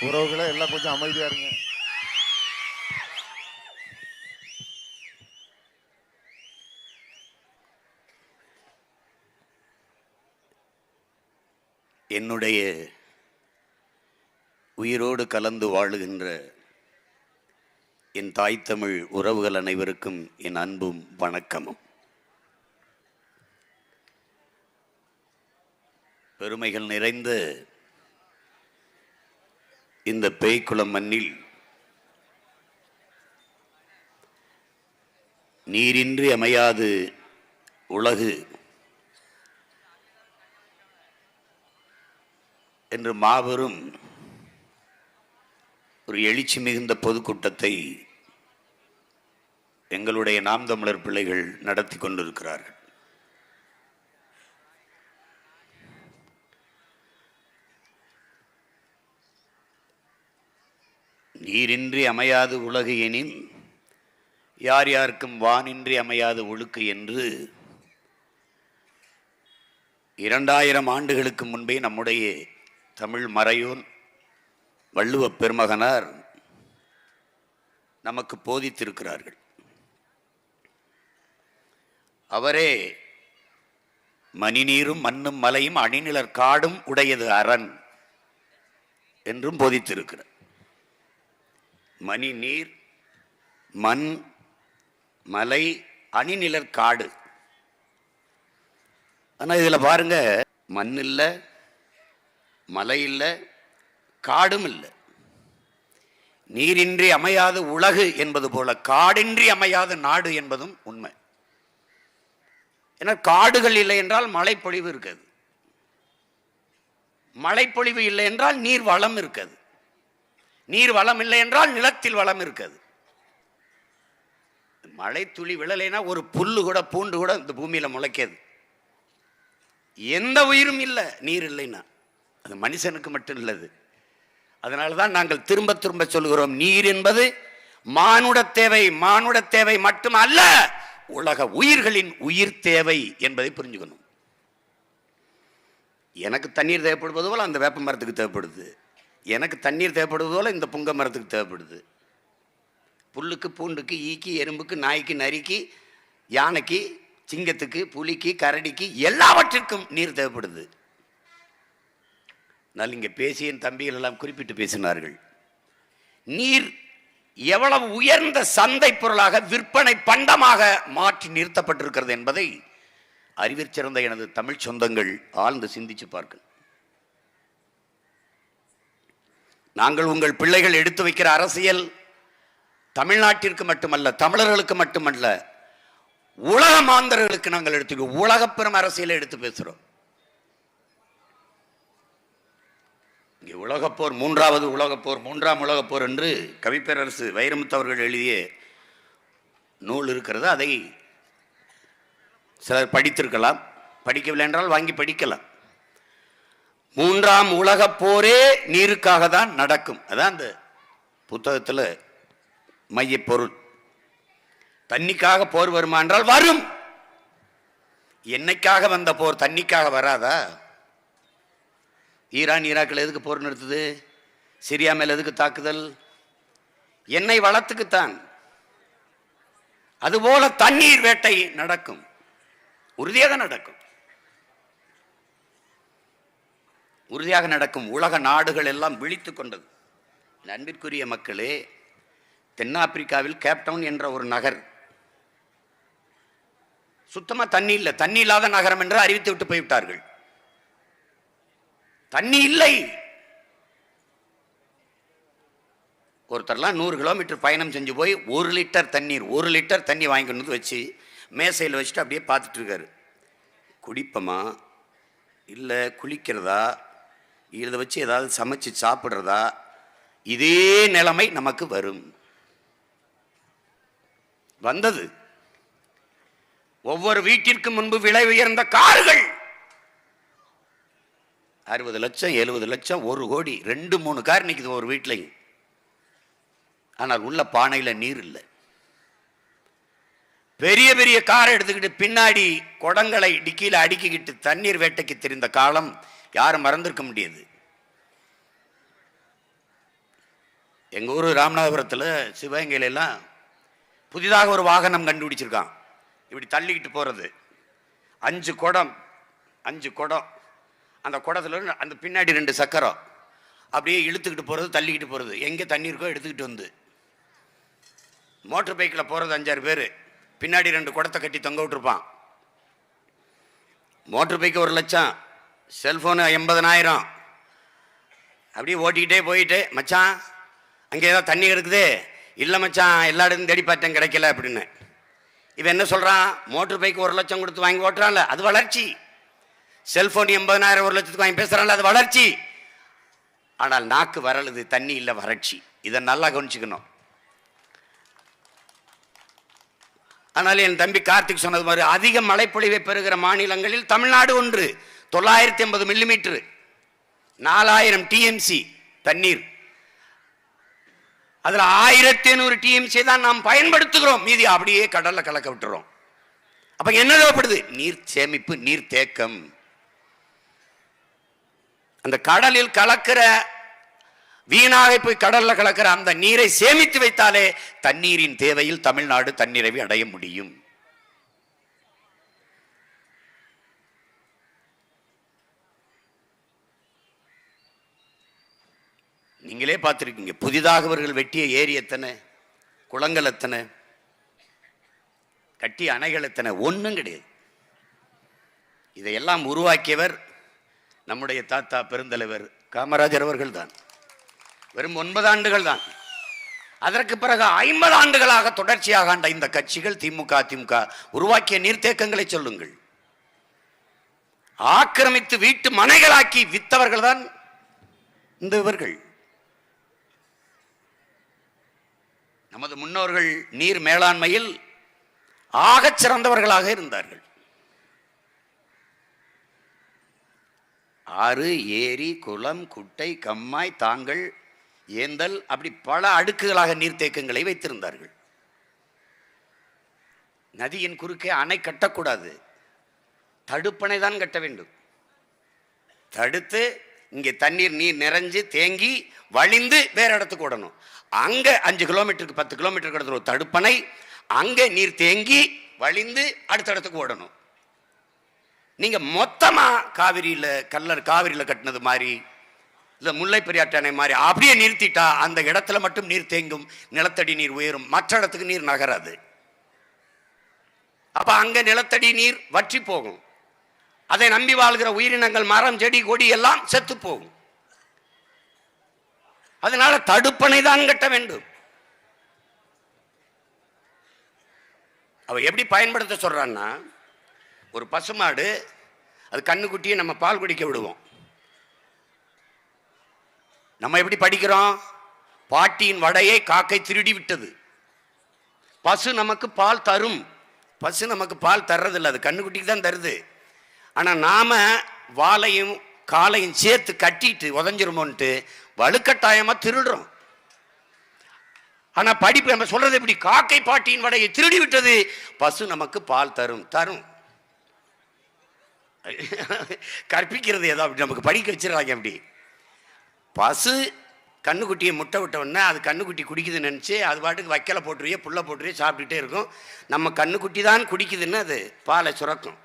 உறவுகளை எல்லாம் கொஞ்சம் அமைதியா இருங்க. என்னுடைய உயிரோடு கலந்து வாழுகின்ற என் தாய் தமிழ் உறவுகள் அனைவருக்கும் என் அன்பும் வணக்கமும். பெருமைகள் நிறைந்த இந்த பேய்க்குளம் மண்ணில் நீரின்றி அமையாது உலகு என்று மாபெரும் ஒரு எழுச்சி மிகுந்த பொதுக்கூட்டத்தை எங்களுடைய நாம் தமிழர் பிள்ளைகள் நடத்தி கொண்டிருக்கிறார்கள். நீரின்றி அமையாது உலகு எனின் யார் யாருக்கும் வானின்றி அமையாது ஒழுக்கு என்று இரண்டாயிரம் ஆண்டுகளுக்கு முன்பே நம்முடைய தமிழ் மறையோன் வள்ளுவப் பெருமகனார் நமக்கு போதித்திருக்கிறார்கள். அவரே மணிநீரும் மண்ணும் மலையும் அணிநிலர் காடும் உடையது அரண் என்றும் போதித்திருக்கிறார். மணி நீர் மண் மலை அணிநிலர் காடு. ஆனால் இதில் பாருங்க மண் இல்லை மலை இல்லை காடும் இல்லை. நீரின்றி அமையாத உலகு என்பது போல காடின்றி அமையாத நாடு என்பதும் உண்மை. ஏன்னா காடுகள் இல்லை என்றால் மழைப்பொழிவு இருக்காது. மழைப்பொழிவு இல்லை என்றால் நீர் வளம் இருக்காது. நீர் வளம் இல்லை என்றால் நிலத்தில் வளம் இருக்காது. மழை துளி விழலைன்னா ஒரு புல்லு கூட பூண்டு கூட இந்த பூமியில் முளைக்காது. எந்த உயிரும் இல்லை நீர் இல்லைன்னா. அது மனுஷனுக்கு மட்டும் இல்லது. அதனால தான் நாங்கள் திரும்ப திரும்ப சொல்கிறோம் நீர் என்பது மானுட தேவை மானுட தேவை மட்டும் அல்ல உலக உயிர்களின் உயிர் தேவை என்பதை புரிஞ்சுக்கணும். எனக்கு தண்ணீர் தேவைப்படுவது போல அந்த வேப்ப மரத்துக்கு தேவைப்படுது. எனக்கு தண்ணீர் தேவைப்படுவதோல இந்த புங்க மரத்துக்கு தேவைப்படுது. புல்லுக்கு பூண்டுக்கு ஈக்கு எறும்புக்கு நாய்க்கு நரிக்கு யானைக்கு சிங்கத்துக்கு புலிக்கு கரடிக்கு எல்லாவற்றிற்கும் நீர் தேவைப்படுது. நான் இங்கே பேசிய தம்பிகள் எல்லாம் குறிப்பிட்டு பேசினார்கள். நீர் எவ்வளவு உயர்ந்த சந்தை பொருளாக விற்பனை பண்டமாக மாற்றி நிறுத்தப்பட்டிருக்கிறது என்பதை அறிவிற் சிறந்த எனது தமிழ் சொந்தங்கள் ஆழ்ந்து சிந்திச்சு பார்க்க நாங்கள் உங்கள் பிள்ளைகள் எடுத்து வைக்கிற அரசியல் தமிழ்நாட்டிற்கு மட்டுமல்ல தமிழர்களுக்கு மட்டுமல்ல உலக மாந்தர்களுக்கு நாங்கள் எடுத்து உலகப் பெரும் அரசியலை எடுத்து பேசுகிறோம் இங்கே உலகப்போர் மூன்றாவது உலகப்போர் மூன்றாம் உலகப்போர் என்று கவிப்பேரரசு வைரமுத்து அவர்கள் எழுதிய நூல் இருக்கிறது. அதை சிலர் படித்திருக்கலாம். படிக்கவில்லை என்றால் வாங்கி படிக்கலாம். மூன்றாம் உலகப் போரே நீருக்காக தான் நடக்கும். அதான் அந்த புத்தகத்தில் மையப் பொருள் தண்ணிக்காக போர் வருமா என்றால் வரும். என்னைக்காக வந்த போர் தண்ணிக்காக வராதா? ஈரான் ஈராக்கில் எதுக்கு போர் நிறுத்துது? சிரியா மேல் எதுக்கு தாக்குதல்? என்னை வளத்துக்குத்தான் அதுபோல தண்ணீர் வேட்டை நடக்கும். உறுதியாக நடக்கும். உறுதியாக நடக்கும் உலக நாடுகள் எல்லாம் விழித்து கொண்டது. அன்பிற்குரிய மக்களே தென்னாப்பிரிக்காவில் கேப்டவுன் என்ற ஒரு நகர். சுத்தமாக தண்ணி இல்லை. தண்ணி இல்லாத நகரம் என்று அறிவித்து விட்டு போய்விட்டார்கள். தண்ணி இல்லை. ஒருத்தர்லாம் நூறு கிலோமீட்டர் பயணம் செஞ்சு போய் ஒரு லிட்டர் தண்ணீர் ஒரு லிட்டர் தண்ணி வாங்கி வச்சு மேசையில் வச்சுட்டு அப்படியே பார்த்துட்டு இருக்காரு. குடிப்பமா? இல்லை குளிக்கிறதா? இதை வச்சு ஏதாவது சமைச்சு சாப்பிட்றதா? இதே நிலைமை நமக்கு வரும். வந்தது. ஒவ்வொரு வீட்டிற்கு முன்பு விலை உயர்ந்த கார்கள். அறுபது லட்சம் எழுபது லட்சம் ஒரு கோடி ரெண்டு மூணு கார் நிற்குது ஒரு வீட்லையும். ஆனால் உள்ள பானையில் நீர் இல்லை. பெரிய பெரிய காரை எடுத்துக்கிட்டு பின்னாடி குடங்களை டிக்கியில் அடுக்கிக்கிட்டு தண்ணீர் வேட்டைக்கு தெரிந்த காலம் யாரும் மறந்துருக்க முடியாது. எங்கள் ஊர் ராமநாதபுரத்தில் சிவகங்கையிலெல்லாம் புதிதாக ஒரு வாகனம் கண்டுபிடிச்சிருக்கான். இப்படி தள்ளிக்கிட்டு போகிறது அஞ்சு குடம் அஞ்சு குடம். அந்த குடத்துல அந்த பின்னாடி ரெண்டு சக்கரம். அப்படியே இழுத்துக்கிட்டு போகிறது தள்ளிக்கிட்டு போகிறது எங்கே தண்ணி இருக்கோ எடுத்துக்கிட்டு வந்து. மோட்டர் பைக்கில் போகிறது அஞ்சாறு பேர். பின்னாடி ரெண்டு குடத்தை கட்டி தொங்க விட்டுருப்பான். மோட்டர் பைக்கு ஒரு லட்சம். செல்ஃபோனு எண்பதனாயிரம். அப்படியே ஓட்டிக்கிட்டே போயிட்டு மச்சான் அங்கே ஏதாவது தண்ணி கிடக்குது இல்லை மச்சான் எல்லா இடத்துலையும் தேடி பார்த்தேன் கிடைக்கல அப்படின்னு. இவன் என்ன சொல்கிறான் மோட்டர் பைக்கு ஒரு லட்சம் கொடுத்து வாங்கி ஓட்டுறான்ல அது வளர்ச்சி. செல்ஃபோன் எண்பதனாயிரம் ஒரு லட்சத்துக்கு வாங்கி பேசுகிறான்ல அது வளர்ச்சி. ஆனால் நாக்கு வரலுது தண்ணி இல்லை வறட்சி. இதை நல்லா கவனிச்சுக்கணும். ஆனால் என் தம்பி கார்த்திக் சொன்னது மாதிரி அதிக மழைப்பொழிவை பெறுகிற மாநிலங்களில் தமிழ்நாடு ஒன்று. தொள்ளாயிரத்தி ஐம்பது மில்லிமீட்டரு நாலாயிரம் டிஎம்சி தண்ணீர். அதில் ஆயிரத்தி ஐநூறு டிஎம்சி தான் நாம் பயன்படுத்துகிறோம். மீதி அப்படியே கடலில் கலக்க விட்டுறோம். அப்போ என்ன தேவைப்படுது? நீர் சேமிப்பு நீர் தேக்கம். அந்த கடலில் கலக்கிற வீணாக போய் கடலில் கலக்கிற அந்த நீரை சேமித்து வைத்தாலே தண்ணீரின் தேவையில் தமிழ்நாடு தன்னிறைவை அடைய முடியும். நீங்களே பார்த்துருக்கீங்க. புதிதாக அவர்கள் வெட்டிய ஏரி எத்தனை? குளங்கள் எத்தனை? கட்டிய அணைகள் எத்தனை? ஒன்றும் கிடையாது. இதையெல்லாம் உருவாக்கியவர் நம்முடைய தாத்தா பெருந்தலைவர் காமராஜர் அவர்கள் தான் வெறும் ஒன்பது ஆண்டுகள் தான். அதற்கு பிறகு ஐம்பது ஆண்டுகளாக தொடர்ச்சியாக ஆண்ட இந்த கட்சிகள் திமுக அதிமுக உருவாக்கிய நீர்த்தேக்கங்களை சொல்லுங்கள். ஆக்கிரமித்து வீட்டு மனைகளாக்கி வித்தவர்கள் தான் இந்த இவர்கள். நமது முன்னோர்கள் நீர் மேலாண்மையில் ஆகச் சிறந்தவர்களாக இருந்தார்கள். ஆறு ஏரி குளம் குட்டை கம்மாய் தாங்கள் ஏந்தல் அப்படி பல அடுக்குகளாக நீர்த்தேக்கங்களை வைத்திருந்தார்கள். நதியின் குறுக்கே அணை கட்டக்கூடாது. தடுப்பணை தான் கட்ட வேண்டும். தடுத்து இங்கே தண்ணீர் நீர் நிறைஞ்சு தேங்கி வழிந்து வேற இடத்துக்கு விடணும் அங்கே அஞ்சு கிலோமீட்டருக்கு பத்து கிலோமீட்டருக்கு கிடக்கிற ஒரு தடுப்பணை அங்கே நீர் தேங்கி வழிந்து அடுத்த இடத்துக்கு ஓடணும். நீங்கள் மொத்தமாக காவிரியில் கல்லர் காவிரியில் கட்டினது மாதிரி இல்லை முல்லை பெரியாற்று அணை மாதிரி அப்படியே நிறுத்திட்டா அந்த இடத்துல மட்டும் நீர் தேங்கும் நிலத்தடி நீர் உயரும் மற்ற இடத்துக்கு நீர் நகராது. அப்போ அங்கே நிலத்தடி நீர் வற்றி போகும். அதை நம்பி வாழ்கிற உயிரினங்கள் மரம் செடி கொடி எல்லாம் செத்து போகும். அதனால தடுப்பணை தான் கட்ட வேண்டும். அவ எப்படி பயன்படுத்த சொல்றான்னா ஒரு பசுமாடு அது கண்ணுக்குட்டியை நம்ம பால் குடிக்க விடுவோம். நம்ம எப்படி படிக்கிறோம்? பாட்டியின் வடையை காக்கை திருடி விட்டது. பசு நமக்கு பால் தரும். பசு நமக்கு பால் தர்றதில்லை அது கண்ணுக்குட்டிக்கு தான் தருது. ஆனால் நாம வாலையும் காலையும் சேர்த்து கட்டிட்டு உதஞ்சிருமோன்ட்டு வலுக்கட்டாயமாக திருடுறோம். ஆனா படிப்பு நம்ம சொல்றது எப்படி? காக்கை பாட்டியின் வடையை திருடி விட்டது. பசு நமக்கு பால் தரும் தரும். கற்பிக்கிறது ஏதோ அப்படி. நமக்கு படிக்க வச்சிடறாங்க அப்படி. பசு கண்ணுக்குட்டியை முட்டை விட்ட அது கண்ணுக்குட்டி குடிக்குதுன்னு நினச்சி அது பாட்டுக்கு வைக்கலை போட்டுருவியே புல்லை போட்டுருவியே சாப்பிட்டுட்டே இருக்கும். நம்ம கண்ணுக்குட்டி தான் குடிக்குதுன்னு அது பாலை சுரக்கும்.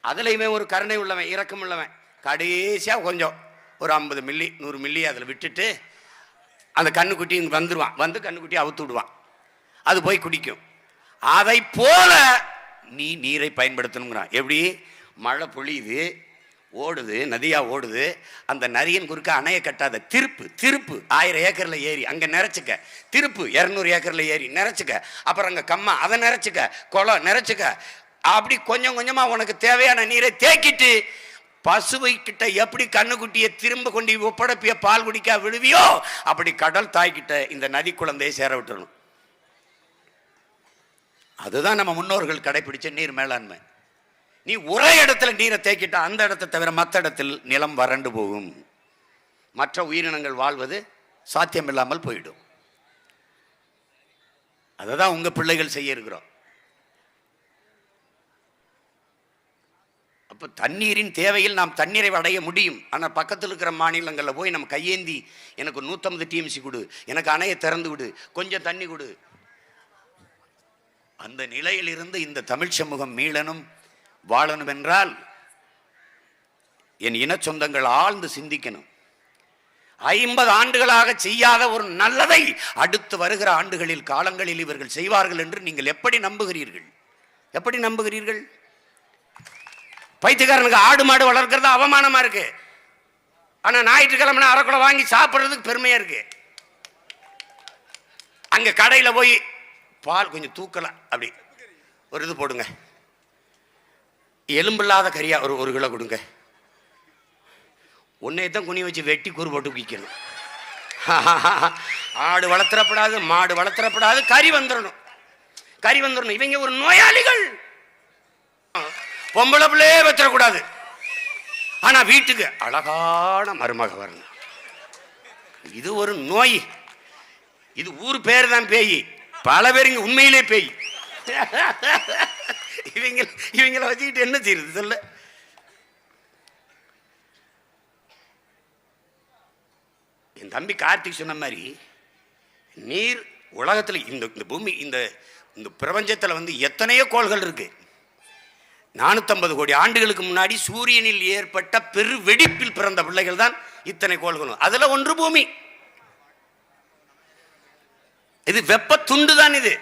அதில் இவன் ஒரு கருணை உள்ளவன் இரக்கம் உள்ளவன். கடைசியாக கொஞ்சம் ஒரு ஐம்பது மில்லி நூறு மில்லி அதில் விட்டுட்டு அந்த கண்ணுக்குட்டி இங்கே வந்துடுவான் வந்து கண்ணுக்குட்டி அவுத்து விடுவான். அது போய் குடிக்கும். அதை போல நீ நீரை பயன்படுத்தணுங்கிறான். எப்படி? மழை பொழியுது ஓடுது நதியாக ஓடுது அந்த நதியின் குறுக்க அணையை கட்டாத திருப்பு திருப்பு. ஆயிரம் ஏக்கரில் ஏறி அங்கே நிறச்சிக்க. திருப்பு இரநூறு ஏக்கரில் ஏறி நிறச்சிக்க. அப்புறம் அங்கே கம்மா அதை நிறச்சிக்க. குளம் நிறச்சிக்க. அப்படி கொஞ்சம் கொஞ்சமாக உனக்கு தேவையான நீரை தேக்கிட்டு பசுவை கிட்ட எப்படி கண்ணுக்குட்டியை திரும்ப கொண்டு ஒப்படைப்பிய பால் குடிக்க விடுவியோ அப்படி கடல் தாய்கிட்ட இந்த நதி குழந்தையை சேர விட்டுறணும். அதுதான் நம்ம முன்னோர்கள் கடைபிடிச்ச நீர் மேலாண்மை. நீ ஒரே இடத்துல நீரை தேக்கிட்டா அந்த இடத்தை தவிர மற்ற இடத்தில் நிலம் வறண்டு போகும். மற்ற உயிரினங்கள் வாழ்வது சாத்தியமில்லாமல் போயிடும். அதை தான் உங்கள் பிள்ளைகள் செய்ய இருக்கிறோம். இப்போ தண்ணீரின் தேவையில் நாம் தண்ணீரை அடைய முடியும். ஆனால் பக்கத்தில் இருக்கிற மாநிலங்களில் போய் நம்ம கையேந்தி எனக்கு நூற்றம்பது டிஎம்சி கொடு எனக்கு அணையை திறந்து விடு கொஞ்சம் தண்ணி கொடு. அந்த நிலையிலிருந்து இந்த தமிழ் சமூகம் மீளனும் வாழணும் என்றால் என் இன சொந்தங்கள் ஆழ்ந்து சிந்திக்கணும். ஐம்பது ஆண்டுகளாக செய்யாத ஒரு நல்லதை அடுத்து வருகிற ஆண்டுகளில் காலங்களில் இவர்கள் செய்வார்கள் என்று நீங்கள் எப்படி நம்புகிறீர்கள்? எப்படி நம்புகிறீர்கள்? பைத்தியக்காரனுக்கு ஆடு மாடு வளர்க்குறது அவமானமாக இருக்கு. ஆனால் ஞாயிற்றுக்கிழமை அரைக்குலை வாங்கி சாப்பிட்றதுக்கு பெருமையாக இருக்கு. அங்கே கடையில் போய் பால் கொஞ்சம் தூக்கலாம் அப்படி. ஒரு இது போடுங்க. எலும்பில்லாத கறியா ஒரு ஒரு கிலோ கொடுங்க. உன்னைய தான் குனி வச்சு வெட்டி கூறு போட்டு விற்கணும் ஆடு வளர்த்துறப்படாது மாடு வளர்த்துறப்படாது கறி வந்துடணும் கறி வந்துடணும் இவங்க ஒரு நோயாளிகள். பொம்பளை பிள்ளையே வச்சிடக்கூடாது. ஆனா வீட்டுக்கு அழகான மருமக வரணும். இது ஒரு நோய். இது ஊர் பேர் தான் பேய். பல பேர் இங்க உண்மையிலே பேய். இவங்க இவங்கள வச்சுக்கிட்டு என்ன செய்யுது சொல்ல. என் தம்பி கார்த்திக் சொன்ன மாதிரி நீர் உலகத்தில் இந்த இந்த பூமி இந்த இந்த பிரபஞ்சத்தில் வந்து எத்தனையோ கோள்கள் இருக்குது நானூற்றம்பது கோடி ஆண்டுகளுக்கு முன்னாடி சூரியனில் ஏற்பட்ட பெரு வெடிப்பில் பிறந்த பிள்ளைகள் தான் இத்தனை கோள்களும். அதில் ஒன்று பூமி. இது வெப்ப துண்டு தான் இது.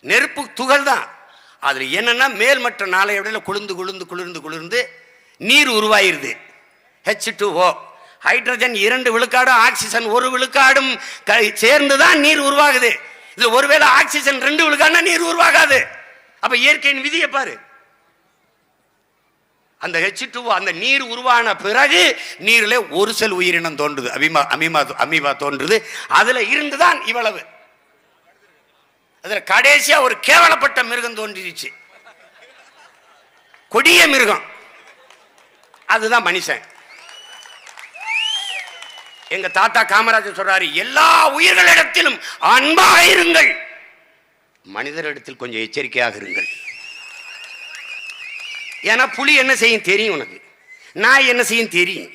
நெருப்பு துகள் தான் அதில் என்னென்னா மேல்மற்ற நாளை விட குளிர்ந்து குளிர்ந்து குளிர்ந்து குளிர்ந்து நீர் உருவாயிருது. ஹெச் டூ ஓ ஹைட்ரஜன் இரண்டு விழுக்காடும் ஆக்சிஜன் ஒரு விழுக்காடும் க- சேர்ந்து தான் நீர் உருவாகுது. இது ஒருவேளை ஆக்சிஜன் ரெண்டு விழுக்காடுனா நீர் உருவாகாது. அப்ப இயற்கையின் விதியை பாரு. அந்த ஹெச் டூ அந்த நீர் உருவான பிறகு நீரில் ஒரு செல் உயிரினம் தோன்றுது. அபிமா அமிமா அமீபா தோன்றுது. அதுல இருந்துதான் இவ்வளவு. அதில் கடைசியா ஒரு கேவலப்பட்ட மிருகம் தோன்றிடுச்சு. கொடிய மிருகம். அதுதான் மனுஷன். எங்க தாத்தா காமராஜர் சொல்றாரு எல்லா உயிர்களிடத்திலும் அன்பாக இருங்கள். மனிதரிடத்தில் கொஞ்சம் எச்சரிக்கையாக இருங்கள். ஏன்னா புலி என்ன செய்யும் தெரியும் உனக்கு. நாய் என்ன செய்யும் தெரியும்.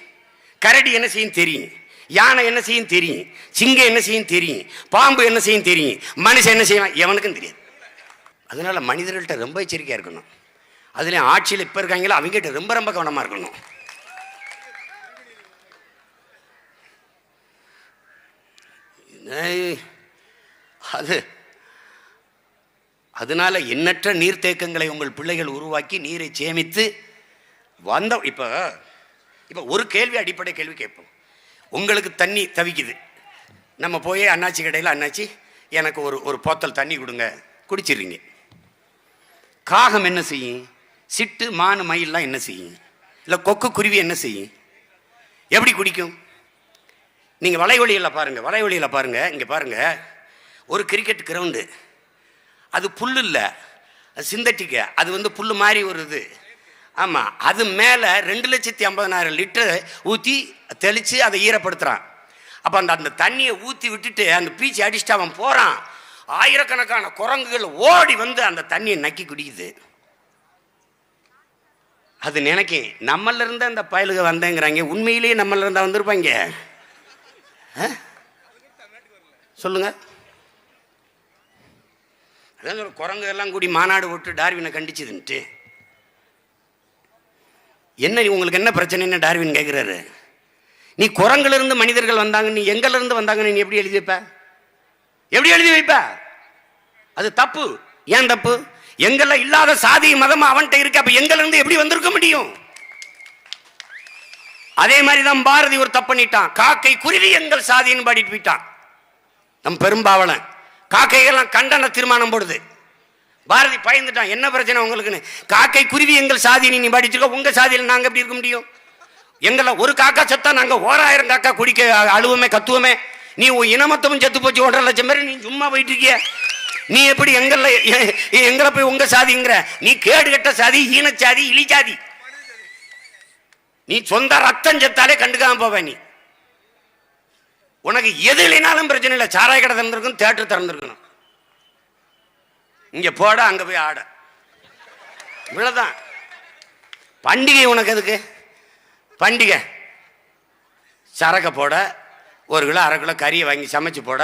கரடி என்ன செய்யும் தெரியும். யானை என்ன செய்யும் தெரியும். சிங்கம் என்ன செய்யும் தெரியும். பாம்பு என்ன செய்யும் தெரியும். மனுஷன் என்ன செய்வான்? எவனுக்கும் தெரியாது. அதனால மனிதர்கள்ட்ட ரொம்ப எச்சரிக்கையாக இருக்கணும். அதுல ஆட்சியில் இப்போ இருக்காங்களோ அவங்ககிட்ட ரொம்ப ரொம்ப கவனமாக இருக்கணும். ஏய், அது அதனால எண்ணற்ற நீர்த்தேக்கங்களை உங்கள் பிள்ளைகள் உருவாக்கி நீரை சேமித்து வந்த இப்போ இப்போ ஒரு கேள்வி அடிப்படை கேள்வி கேட்போம். உங்களுக்கு தண்ணி தவிக்குது. நம்ம போய் அண்ணாச்சி கடையில் அண்ணாச்சி எனக்கு ஒரு ஒரு போத்தல் தண்ணி கொடுங்க குடிச்சிடுறீங்க. காகம் என்ன செய்யும்? சிட்டு மானு மயிலெலாம் என்ன செய்யும்? இல்லை கொக்கு குருவி என்ன செய்யும்? எப்படி குடிக்கும்? நீங்கள் வலைவழியில் பாருங்கள் வலைவழியில் பாருங்கள் இங்கே பாருங்கள் ஒரு கிரிக்கெட் கிரவுண்டு அது புல் இல்லை. அது சிந்தட்டிக்கு அது வந்து புல் மாதிரி ஒரு இது ஆமாம் அது மேலே ரெண்டு லட்சத்தி ஐம்பதனாயிரம் லிட்டர் ஊற்றி தெளித்து அதை ஈரப்படுத்துகிறான் அப்போ அந்த அந்த தண்ணியை ஊற்றி விட்டுட்டு அந்த பீச்சி அடிச்சுட்டு அவன் போகிறான் ஆயிரக்கணக்கான குரங்குகள் ஓடி வந்து அந்த தண்ணியை நக்கி குடிக்குது. அது நினைக்கும் நம்மள இருந்து அந்த பயலுக வந்தேங்கிறாங்க. உண்மையிலேயே நம்மள இருந்தா வந்திருப்பாங்க. சொல்லுங்கள் அதான் ஒரு குரங்கு எல்லாம் கூடி மாநாடு போட்டு டார்வினை கண்டிச்சுதுன்ட்டு. என்ன உங்களுக்கு என்ன பிரச்சனைன்னு டார்வின் கேட்குறாரு நீ குரங்கிலிருந்து மனிதர்கள் வந்தாங்க நீ எங்கிலிருந்து வந்தாங்கன்னு நீ எப்படி எழுதி வைப்ப? எப்படி எழுதி வைப்ப? அது தப்பு. ஏன் தப்பு? எங்கள இல்லாத சாதி மதம் அவன்கிட்ட இருக்கு அப்ப எங்கிலிருந்து எப்படி வந்திருக்க முடியும்? அதே மாதிரி தான் பாரதி ஒரு தப்பு பண்ணிட்டான். காக்கை குருவி எங்கள் சாதின்னு பாடிட்டு போயிட்டான். நம் பெரும்பாவலன். காக்கைகள்லாம் கண்டன தீர்மானம் போடுது. பாரதி பயந்துட்டான் என்ன பிரச்சனை உங்களுக்குன்னு? காக்கை குருவி எங்கள் சாதின்னு நீ படிச்சிருக்கோம் உங்கள் சாதியில் நாங்கள் எப்படி இருக்க முடியும்? எங்களை ஒரு காக்கா செத்தா நாங்கள் ஓராயிரம் காக்கா குடிக்க அழுவுமே கத்துவோமே. நீ உன் இனமத்தமும் செத்து போச்சு ஒன்றரை லட்சம் பேர் நீ சும்மா போயிட்டு இருக்கிய. நீ எப்படி எங்கள எங்களை போய் உங்கள் சாதிங்கிற? நீ கேடு கெட்ட சாதி ஈனச்சாதி இழிச்சாதி. நீ சொந்த ரத்தம் செத்தாலே கண்டுக்காம போவேன் நீ. உனக்கு எது இல்லைனாலும் பிரச்சனை இல்லை. சாராய கடை திறந்திருக்கும் தேட்டர் திறந்திருக்கணும். இங்க போட அங்க போய் ஆட. இவ்வளவுதான். பண்டிகை உனக்கு எதுக்கு? பண்டிகை. சரக்கை போட ஒரு கிலோ அரை கிலோ கறியை வாங்கி சமைச்சு போட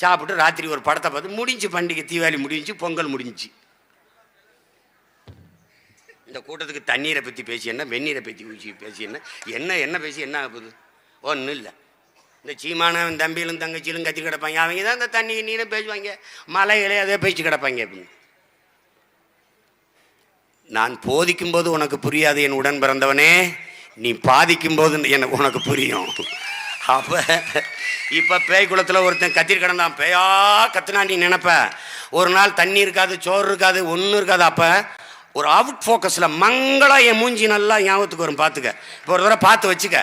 சாப்பிட்டு ராத்திரி ஒரு படத்தை பார்த்து முடிஞ்சு பண்டிகை தீபாவளி முடிஞ்சு பொங்கல் முடிஞ்சு. இந்த கூட்டத்துக்கு தண்ணீரை பற்றி பேசி என்ன வெந்நீரை பற்றி ஊசி பேசி என்ன என்ன என்ன பேசி என்ன ஆகுது ஒன்றும் இல்லை. இந்த சீமானவன் தம்பியிலும் தங்கச்சியிலும் கத்தி கிடப்பாங்க. அவங்க தான் இந்த தண்ணி நீரும் பேசுவாங்க. மலைகளே அதே பேச்சு கிடப்பாங்க அப்படின்னு. நான் போதிக்கும் போது உனக்கு புரியாது என் உடன் பிறந்தவனே. நீ பாதிக்கும் போது எனக்கு உனக்கு புரியும். அப்போ இப்போ பேய் குளத்தில் ஒருத்தன் கத்திரி கிடந்தான். பேயா கத்துனா நீ நினைப்ப. ஒரு நாள் தண்ணி இருக்காது சோறு இருக்காது ஒன்றும் இருக்காது. அப்போ ஒரு அவுட் ஃபோக்கஸில் மங்களாக என் மூஞ்சி நல்லா ஞாபகத்துக்கு வரும். பார்த்துக்க இப்போ ஒரு தடவை பார்த்து வச்சுக்க.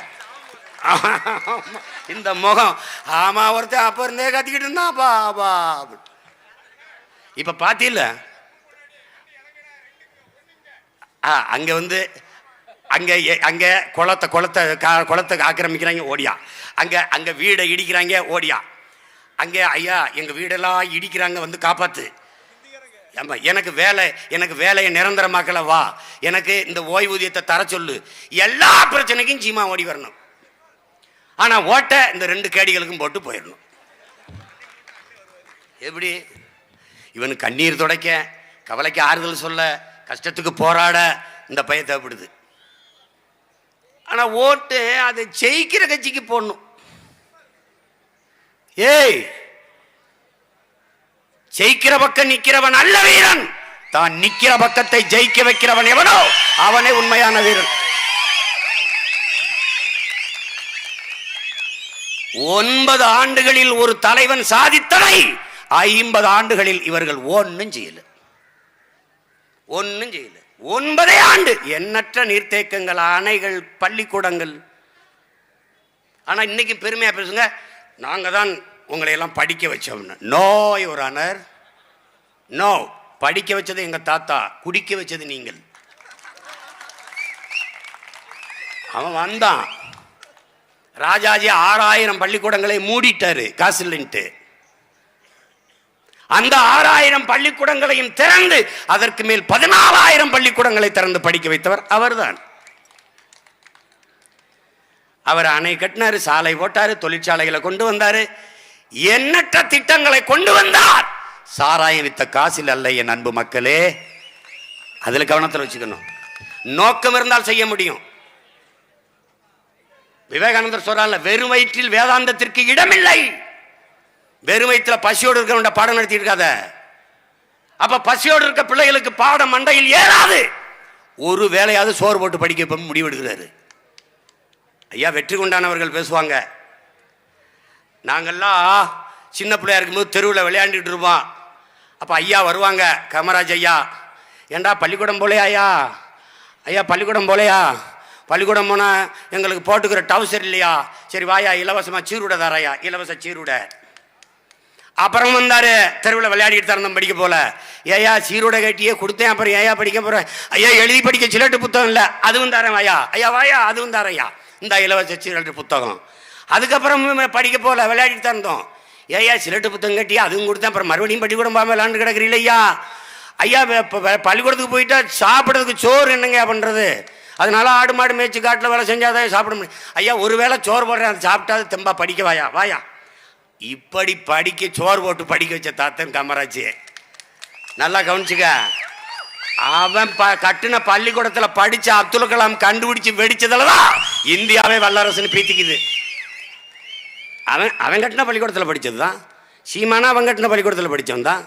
இந்த முகம். ஆமா ஒருத்தன் அப்ப இருந்தே கத்திக்கிட்டு இருந்தான். பா பா இப்ப பாத்தியில்ல ஆ அங்கே வந்து அங்கே அங்கே குளத்தை குளத்தை கா குளத்தை ஆக்கிரமிக்கிறாங்க ஓடியா. அங்கே அங்கே வீடை இடிக்கிறாங்க ஓடியா. அங்கே ஐயா எங்கள் வீடெல்லாம் இடிக்கிறாங்க வந்து காப்பாத்து. ஆமாம் எனக்கு வேலை எனக்கு வேலையை நிரந்தரமாக்கல வா. எனக்கு இந்த ஓய்வூதியத்தை தர சொல்லு. எல்லா பிரச்சனைக்கும் சீமா ஓடி வரணும். ஆனால் ஓட்ட இந்த ரெண்டு கேடிகளுக்கும் போட்டு போயிடணும். எப்படி? இவன் கண்ணீர் துடைக்க கவலைக்கு ஆறுதல் சொல்ல கஷ்டத்துக்கு போராட இந்த பையன் தேவைப்படுது. ஆனால் ஓட்டு அதை ஜெயிக்கிற கட்சிக்கு போடணும். ஏய் ஜெயிக்கிற பக்கம் நிற்கிறவன் அல்ல வீரன். தான் நிற்கிற பக்கத்தை ஜெயிக்க வைக்கிறவன் எவனோ? அவனே உண்மையான வீரன். ஒன்பது ஆண்டுகளில் ஒரு தலைவன் சாதித்ததை ஐம்பது ஆண்டுகளில் இவர்கள் ஒன்னும் செய்யல. ஒன்றும் செய்யல. ஒன்பதே ஆண்டு. எண்ணற்ற நீர்த்தேக்கங்கள் அணைகள் பள்ளிக்கூடங்கள். ஆனால் இன்னைக்கு பெருமையாக பேசுங்க. நாங்கள் தான் உங்களை எல்லாம் படிக்க வச்சோம்னு நோ யுவர் அனர் நோ படிக்க வச்சது எங்கள் தாத்தா குடிக்க வச்சது நீங்கள். அவன் வந்தான். ராஜாஜி ஆறாயிரம் பள்ளிக்கூடங்களை மூடிட்டாரு காசு இல்லைன்ட்டு அந்த ஆறாயிரம் பள்ளிக்கூடங்களையும் திறந்து அதற்கு மேல் பதினாலாயிரம் பள்ளிக்கூடங்களை திறந்து படிக்க வைத்தவர் அவர்தான். அவர் அணை கட்டினாரு சாலை போட்டாரு தொழிற்சாலைகளை கொண்டு வந்தாரு. எண்ணற்ற திட்டங்களை கொண்டு வந்தார். சாராயம் வித்த காசில் அல்ல என் அன்பு மக்களே. அதில் கவனத்தில் வச்சுக்கணும். நோக்கம் இருந்தால் செய்ய முடியும். விவேகானந்தர் சொல்றாங்க வெறும் வயிற்றில் வேதாந்தத்திற்கு இடமில்லை. வெறும் வயிற்றுல பசியோடு இருக்கிறவன் பாடம் நடத்திட்டு இருக்காத. அப்ப பசியோடு இருக்க பிள்ளைகளுக்கு பாடம் மண்டையில் ஏறாது. ஒரு வேலையாவது சோறு போட்டு படிக்க இப்ப முடிவெடுக்கிறாரு. ஐயா வெற்றி கொண்டானவர்கள் பேசுவாங்க. நாங்கெல்லாம் சின்ன பிள்ளையா இருக்கும்போது தெருவில் விளையாண்டுட்டு இருப்போம். அப்போ ஐயா வருவாங்க காமராஜ் ஐயா. ஏண்டா பள்ளிக்கூடம் போலையா ஐயா? ஐயா பள்ளிக்கூடம் போலையா? பள்ளிக்கூடம் போனால் எங்களுக்கு போட்டுக்கிற டவுசர் இல்லையா? சரி வாயா இலவசமாக சீருடை தரையா? இலவச சீருடை. அப்புறம் வந்தார் தெருவில் விளையாடிட்டு தரணும் படிக்க போல. ஏயா சீருடை கட்டியே கொடுத்தேன் அப்புறம் ஏயா படிக்க போகிறேன் ஐயா எழுதி படிக்க சிலட்டு புத்தகம் இல்லை. அதுவும் தரேன் வாயா. ஐயா வாயா அதுவும் தரையா இந்த இலவச சீரட்டு புத்தகம். அதுக்கப்புறம் படிக்க போல விளையாடிட்டு தந்தோம் ஏயா சிலட்டு புத்தகம் கட்டி அதுவும் கொடுத்தேன் அப்புறம் மறுபடியும் பள்ளிக்கூடம் போகாம விளாண்டு கிடக்குறீங்களா ஐயா ஐயா இப்போ பள்ளிக்கூடத்துக்கு போயிட்டா சாப்பிட்றதுக்கு சோறு என்னங்க பண்ணுறது அதனால ஆடு மாடு மேய்ச்சி காட்டில் வேலை செஞ்சாதான் சாப்பிட முடியும். ஐயா ஒரு வேளை சோறு போடுறேன் அதை சாப்பிட்டா தெம்பா படிக்க வாயா வாயா. இப்படி படிக்க சோறு போட்டு படிக்க வச்ச தாத்தன் காமராஜ். நல்லா கவனிச்சுக்க. அவன் ப கட்டின பள்ளிக்கூடத்தில் படித்த அப்துல் கலாம் கண்டுபிடிச்சு வெடிச்சதுல தான் இந்தியாவே வல்லரசுன்னு பீத்திக்குது. அவன் அவன் கட்டின பள்ளிக்கூடத்தில் படித்தது தான். சீமானா அவன் கட்டின பள்ளிக்கூடத்தில் படித்தவன் தான்.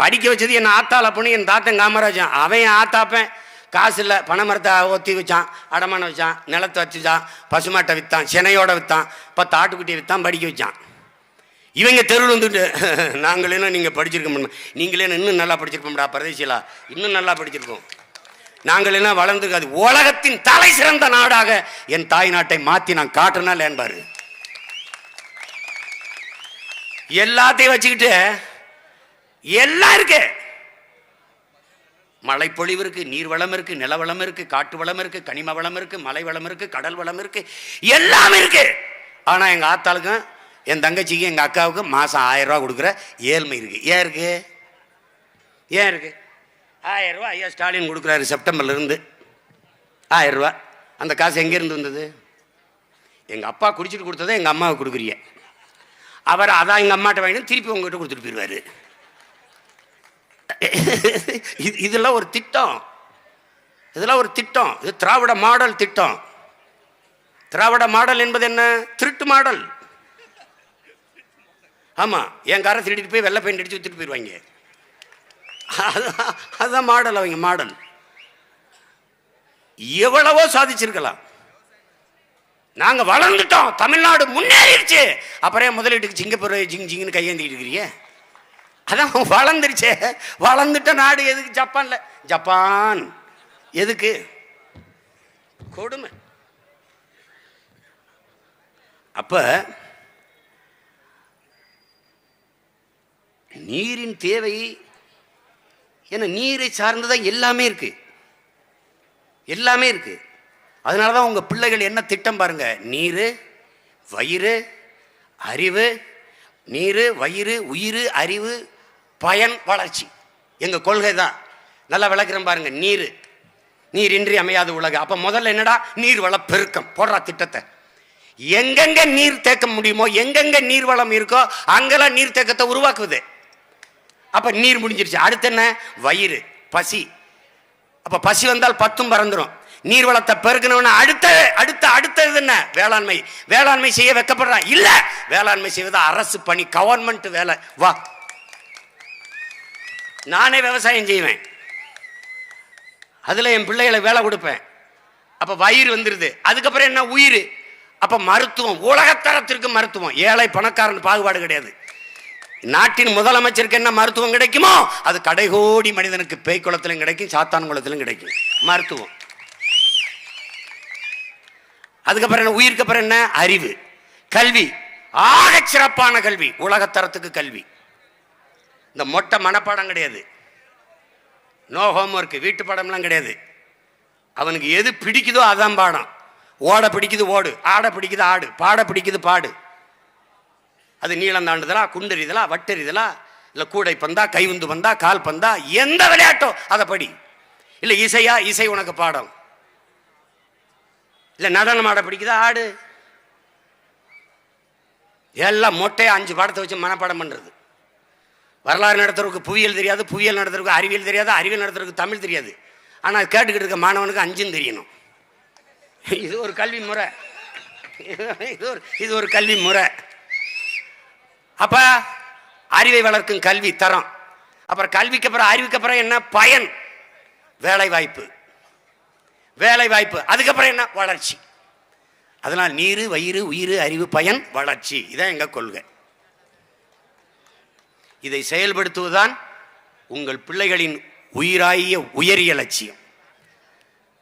படிக்க வச்சது என் ஆத்தால் அப்படின்னு என் தாத்தன் காமராஜன் அவன் ஆத்தாப்பேன் ஆத்தாப்பன் காசு இல்லை பனைமரத்தை ஒத்தி வச்சான் அடமானம் வச்சான் நிலத்தை வச்சுச்சான் பசுமாட்டை விற்றான் சினையோட விற்றான் பத்து ஆட்டுக்குட்டியை விற்றான் படிக்க வச்சான். இவங்க தெருவில் வந்துட்டு நாங்களே நீங்கள் படிச்சிருக்க முடியும்? நீங்களே இன்னும் நல்லா படிச்சிருப்போம்டா பரதேசியலா இன்னும் நல்லா படிச்சிருக்கோம் நாங்கள் என்ன வளர்ந்துருக்காது உலகத்தின் தலை சிறந்த நாடாக என் தாய் நாட்டை மாற்றி நான் காட்டுறனால என்பாரு. எல்லாத்தையும் வச்சுக்கிட்டு எல்லாம் இருக்கு. மழைப்பொழிவு இருக்குது நீர் வளம் இருக்குது நில வளம் இருக்குது காட்டு வளம் இருக்குது கனிம வளம் இருக்குது மலை வளம் இருக்குது கடல் வளம் இருக்குது எல்லாம் இருக்குது ஆனால் எங்கள் ஆத்தாளுக்கும் என் தங்கச்சிக்கும் எங்கள் அக்காவுக்கும் மாதம் ஆயிரரூவா கொடுக்குற ஏழ்மை இருக்குது ஏன் இருக்குது ஏன் இருக்குது ஆயிரரூவா ஐயா ஸ்டாலின் கொடுக்குறாரு செப்டம்பர்லேருந்து ஆயிரரூவா அந்த காசு எங்கேருந்து வந்தது? எங்கள் அப்பா குடிச்சிட்டு கொடுத்ததை எங்கள் அம்மாவுக்கு கொடுக்குறீங்க. அவர் அதான் எங்கள் அம்மாட்ட வாங்கிட்டு திருப்பி உங்ககிட்ட கொடுத்துட்டு போயிடுவார் இதெல்லாம் ஒரு திட்டம். இதெல்லாம் ஒரு திட்டம். இது திராவிட மாடல் திட்டம். திராவிட மாடல் என்பது என்ன? திருட்டு மாடல். ஆமாம் என் காரை திருடிட்டு போய் வெள்ளை பெயிண்ட் அடித்து வித்துட்டு போயிடுவாங்க அதுதான் அதுதான் மாடல் அவங்க மாடல். எவ்வளவோ சாதிச்சிருக்கலாம். நாங்கள் வளர்ந்துட்டோம். தமிழ்நாடு முன்னேறிடுச்சு. அப்புறம் முதலீட்டுக்கு சிங்கப்பூர் ஜிங் ஜிங்னு கையேந்திக்கிட்டு இருக்கிறீங்க? அதான் வளர்ந்துருச்சே. வளர்ந்துட்ட நாடு எதுக்கு? ஜப்பான்ல. ஜப்பான். எதுக்கு? கொடுமை. அப்ப நீரின் தேவை ஏன்னா நீரை சார்ந்துதான் எல்லாமே இருக்கு. எல்லாமே இருக்கு. அதனால தான் உங்கள் பிள்ளைகள் என்ன திட்டம் பாருங்க. நீர் வயிறு அறிவு நீர் வயிறு உயிர் அறிவு பயன் வளர்ச்சி. எங்கள் கொள்கை தான். நல்லா விளக்குறேன் பாருங்க நீர். நீர் இன்றி அமையாத உலகம் அப்போ முதல்ல என்னடா? நீர் வள பெருக்கம். போடுற திட்டத்தை. எங்கெங்க நீர் தேக்க முடியுமோ எங்கெங்க நீர் வளம் இருக்கோ அங்கெல்லாம் நீர் தேக்கத்தை உருவாக்குது. அப்போ நீர் முடிஞ்சிருச்சு. அடுத்து என்ன? வயிறு பசி. அப்போ பசி வந்தால் பத்தும் பறந்துடும் நீர் வளத்தை பெருக்கணும்னா அடுத்த அடுத்த அடுத்தது என்ன? வேளாண்மை. வேளாண்மை செய்ய வைக்கப்படுறான் இல்லை! வேளாண்மை செய்வது அரசு பணி கவர்மெண்ட் வேலை. வா. நானே விவசாயம் செய்வேன். அதில் என் பிள்ளைகளை வேலை கொடுப்பேன். அப்போ வயிறு வந்துடுது அதுக்கப்புறம் என்ன? உயிர். அப்போ மருத்துவம். உலகத்தரத்திற்கு மருத்துவம். ஏழை பணக்காரன் பாகுபாடு கிடையாது. நாட்டின் முதலமைச்சருக்கு என்ன மருத்துவம் கிடைக்குமோ அது கடைகோடி மனிதனுக்கு பேய் குளத்திலும் கிடைக்கும் சாத்தான் குளத்திலும் கிடைக்கும். மருத்துவம். அதுக்கப்புறம் என்ன? உயிருக்கு அப்புறம் என்ன? அறிவு. கல்வி. ஆக சிறப்பான கல்வி. உலகத்தரத்துக்கு கல்வி. இந்த மொட்டை மனப்பாடம் கிடையாது. நோ ஹோம்ஒர்க் வீட்டு பாடம்லாம் கிடையாது. அவனுக்கு எது பிடிக்குதோ அதான் பாடம். ஓட பிடிக்குது ஓடு. ஆட பிடிக்குது ஆடு. பாட பிடிக்குது பாடு. அது நீளம் தாண்டுதலா குண்டெறிதலா வட்டெறிதலா இல்லை கூடை பந்தா கைவுந்து பந்தா கால் பந்தா எந்த விளையாட்டோ அதை படி. இல்லை இசையா இசை உனக்கு பாடம். இல்லை நடனம் ஆட பிடிக்குதா ஆடு. எல்லாம் மொட்டையை அஞ்சு பாடத்தை வச்சு மனப்பாடம் பண்ணுறது வரலாறு நடத்துறதுக்கு புவியியல் தெரியாது புவியியல் நடத்துறதுக்கு அறிவியல் தெரியாது அறிவியல் நடத்துறதுக்கு தமிழ் தெரியாது. ஆனால் கேட்டுக்கிட்டு இருக்க மாணவனுக்கு அஞ்சும் தெரியணும். இது ஒரு கல்வி முறை. இது ஒரு இது ஒரு கல்வி முறை. அப்போ அறிவை வளர்க்கும் கல்வி தரம். அப்புறம் கல்விக்கு அப்புறம் அறிவுக்கு அப்புறம் என்ன? பயன். வேலை வாய்ப்பு வேலை வாய்ப்பு அதுக்கப்புறம் என்ன? வளர்ச்சி. அதனால் நீர் வயிறு உயிர் அறிவு பயன் வளர்ச்சி. இதான் எங்கள் கொள்கை. இதை செயல்படுத்துவதுதான் உங்கள் பிள்ளைகளின் உயிராகிய உயரிய லட்சியம்.